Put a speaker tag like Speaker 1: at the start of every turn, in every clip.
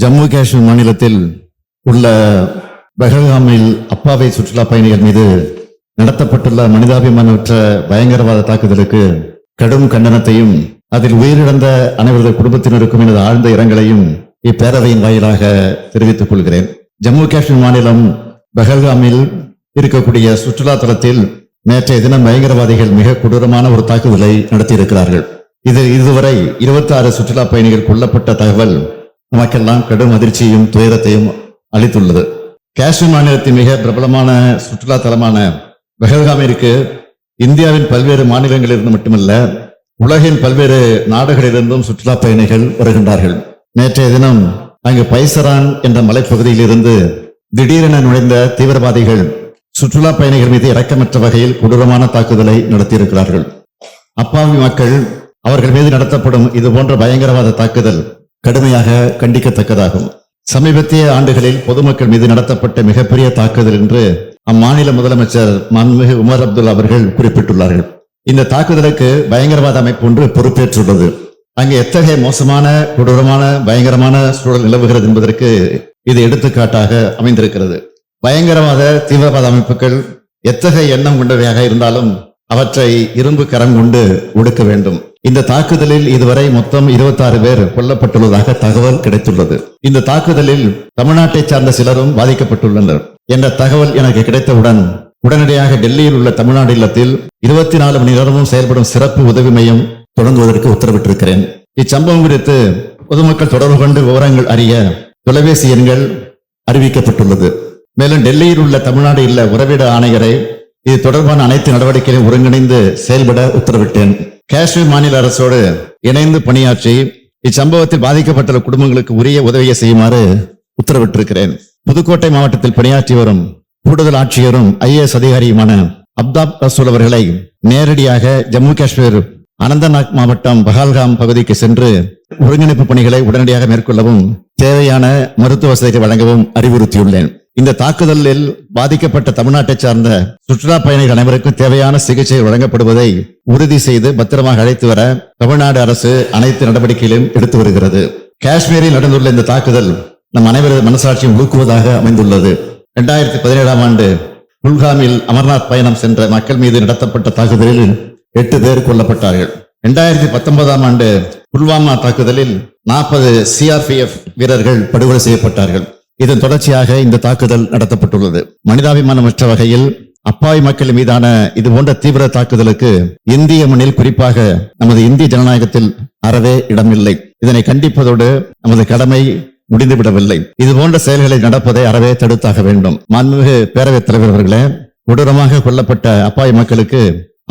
Speaker 1: ஜம்மு காஷ்மீர் மாநிலத்தில் உள்ள பெஹல்காமில் அப்பாவை சுற்றுலா பயணிகள் மீது நடத்தப்பட்டுள்ள மனிதாபிமானமற்ற பயங்கரவாத தாக்குதலுக்கு கடும் கண்டனத்தையும் அதில் உயிரிழந்த அனைவரது குடும்பத்தினருக்கும் எனது ஆழ்ந்த இரங்கலையும் இப்பேரவையின் வாயிலாக தெரிவித்துக் கொள்கிறேன். ஜம்மு காஷ்மீர் மாநிலம் பெஹல்காமில் இருக்கக்கூடிய சுற்றுலா தலத்தில் நேற்றைய தினம் பயங்கரவாதிகள் மிக கொடூரமான ஒரு தாக்குதலை நடத்தியிருக்கிறார்கள். இது இதுவரை 26 சுற்றுலா பயணிகள் கொல்லப்பட்ட தகவல் நமக்கெல்லாம் கடும் அதிர்ச்சியும் துயரத்தையும் அளித்துள்ளது. காஷ்மீர் மாநிலத்தின் மிக பிரபலமான சுற்றுலா தலமான பெஹல்காமிற்கு இந்தியாவின் பல்வேறு மாநிலங்களிலிருந்து மட்டுமல்ல உலகின் பல்வேறு நாடுகளிலிருந்தும் சுற்றுலா பயணிகள் வருகின்றார்கள். நேற்றைய தினம் அங்கு பைசரான் என்ற மலைப்பகுதியில் இருந்து திடீரென நுழைந்த தீவிரவாதிகள் சுற்றுலா பயணிகள் மீது இறக்கமற்ற வகையில் கொடூரமான தாக்குதலை நடத்தியிருக்கிறார்கள். அப்பாவி மக்கள் அவர்கள் மீது நடத்தப்படும் இது போன்ற பயங்கரவாத தாக்குதல் கடுமையாக கண்டிக்கத்தக்கதாகும். சமீபத்திய ஆண்டுகளில் பொதுமக்கள் மீது நடத்தப்பட்ட மிகப்பெரிய தாக்குதல் என்று அம்மாநில முதலமைச்சர் மன்மிகு உமர் அப்துல் அவர்கள் குறிப்பிட்டுள்ளார்கள். இந்த தாக்குதலுக்கு பயங்கரவாத அமைப்பு ஒன்று பொறுப்பேற்றுள்ளது. அங்கு எத்தகைய மோசமான கொடூரமான பயங்கரமான சூழல் நிலவுகிறது என்பதற்கு இது எடுத்துக்காட்டாக அமைந்திருக்கிறது. பயங்கரவாத தீவிரவாத அமைப்புகள் எத்தகைய எண்ணம் கொண்டவையாக இருந்தாலும் அவற்றை இரும்பு கரம் கொண்டு ஒடுக்க வேண்டும். இந்த தாக்குதலில் இதுவரை மொத்தம் 26 பேர் கொல்லப்பட்டுள்ளதாக தகவல் கிடைத்துள்ளது. இந்த தாக்குதலில் தமிழ்நாட்டை சார்ந்த சிலரும் பாதிக்கப்பட்டுள்ளனர். என்ற தகவல் எனக்கு கிடைத்தவுடன் உடனடியாக டெல்லியில் உள்ள தமிழ்நாடு இல்லத்தில் இருபத்தி நாலு மணி நேரமும் செயல்படும் சிறப்பு உதவி மையம் தொடங்குவதற்கு உத்தரவிட்டிருக்கிறேன். இச்சம்பவம் குறித்து பொதுமக்கள் தொடர்பு கொண்டு விவரங்கள் அறிய தொலைபேசி எண்கள் அறிவிக்கப்பட்டுள்ளது. மேலும் டெல்லியில் உள்ள தமிழ்நாடு இல்ல உறவிட ஆணையரை இது தொடர்பான அனைத்து நடவடிக்கைகளையும் ஒருங்கிணைந்து செயல்பட உத்தரவிட்டேன். காஷ்மீர் மாநில அரசோடு இணைந்து பணியாற்றி இச்சம்பவத்தில் பாதிக்கப்பட்டுள்ள குடும்பங்களுக்கு உரிய உதவியை செய்யுமாறு உத்தரவிட்டிருக்கிறேன். புதுக்கோட்டை மாவட்டத்தில் பணியாற்றி வரும் கூடுதல் ஆட்சியரும் ஐஏஎஸ் அதிகாரியுமான அப்தாப் ரசூல் அவர்களை நேரடியாக ஜம்மு காஷ்மீர் அனந்தநாக் மாவட்டம் பஹால்காம் பகுதிக்கு சென்று ஒருங்கிணைப்பு பணிகளை உடனடியாக மேற்கொள்ளவும் தேவையான மருத்துவ வசதிகளை வழங்கவும் அறிவுறுத்தியுள்ளேன். இந்த தாக்குதலில் பாதிக்கப்பட்ட தமிழ்நாட்டை சார்ந்த சுற்றுலா பயணிகள் அனைவருக்கும் தேவையான சிகிச்சை வழங்கப்படுவதை உறுதி செய்து பத்திரமாக அழைத்து வர தமிழ்நாடு அரசு அனைத்து நடவடிக்கைகளையும் எடுத்து வருகிறது. காஷ்மீரில் நடந்துள்ள இந்த தாக்குதல் நம் அனைவரது மனசாட்சியும் ஊக்குவதாக அமைந்துள்ளது. இரண்டாயிரத்தி பதினேழாம் ஆண்டு குல்காமில் அமர்நாத் பயணம் சென்ற மக்கள் மீது நடத்தப்பட்ட தாக்குதலில் எட்டு பேர் கொல்லப்பட்டார்கள். இரண்டாயிரத்தி பத்தொன்பதாம் ஆண்டு புல்வாமா தாக்குதலில் நாற்பது சிஆர்பிஎஃப் வீரர்கள் படுகொலை செய்யப்பட்டார்கள். இதன் தொடர்ச்சியாக இந்த தாக்குதல் நடத்தப்பட்டுள்ளது. மனிதாபிமானமற்ற வகையில் அப்பாவி மக்கள் மீதான இது போன்ற தீவிர தாக்குதலுக்கு இந்திய மண்ணில் குறிப்பாக நமது இந்திய ஜனநாயகத்தில் அறவே இடமில்லை. இதனை கண்டிப்பதோடு நமது கடமை முடிந்துவிடவில்லை. இது போன்ற செயல்களை நடப்பதை அறவே தடுத்தாக வேண்டும். மாண்புமிகு பேரவைத் தலைவர் அவர்களே கொடூரமாக கொல்லப்பட்ட அப்பாவி மக்களுக்கு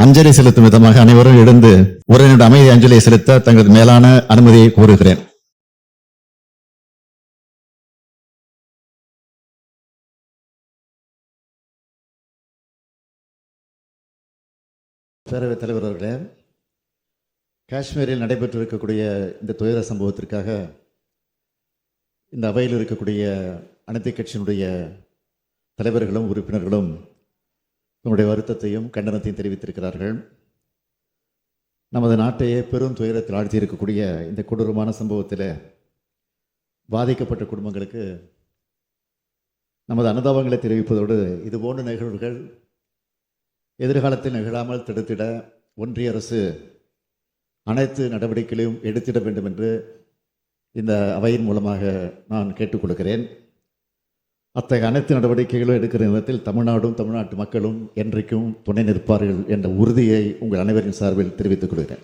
Speaker 1: அஞ்சலி செலுத்தும் விதமாக அனைவரும் எழுந்து ஒரு நிமிட அமைதி அஞ்சலியை செலுத்த தங்களது மேலான அனுமதியை கோருகிறேன். பேரவைத் தலைவர் அவர்களே காஷ்மீரில் நடைபெற்றிருக்கக்கூடிய இந்த துயர சம்பவத்திற்காக இந்த அவையில் இருக்கக்கூடிய அனைத்து கட்சியினுடைய தலைவர்களும் உறுப்பினர்களும் தன்னுடைய வருத்தத்தையும் கண்டனத்தையும் தெரிவித்திருக்கிறார்கள். நமது நாட்டையே பெரும் துயரத்தில் ஆழ்த்தி இருக்கக்கூடிய இந்த கொடூரமான சம்பவத்தில் பாதிக்கப்பட்ட குடும்பங்களுக்கு நமது அனுதாபங்களை தெரிவிப்பதோடு இதுபோன்ற நிகழ்வுகள் எதிர்காலத்தில் நிகழாமல் தடுத்திட ஒன்றிய அரசு அனைத்து நடவடிக்கைகளையும் எடுத்திட வேண்டும் என்று இந்த அவையின் மூலமாக நான் கேட்டுக்கொள்கிறேன். அத்தகைய அனைத்து நடவடிக்கைகளும் எடுக்கிற நேரத்தில் தமிழ்நாடும் தமிழ்நாட்டு மக்களும் என்றைக்கும் துணை நிற்பார்கள் என்ற உறுதியை உங்கள் அனைவரின் சார்பில் தெரிவித்துக் கொள்கிறேன்.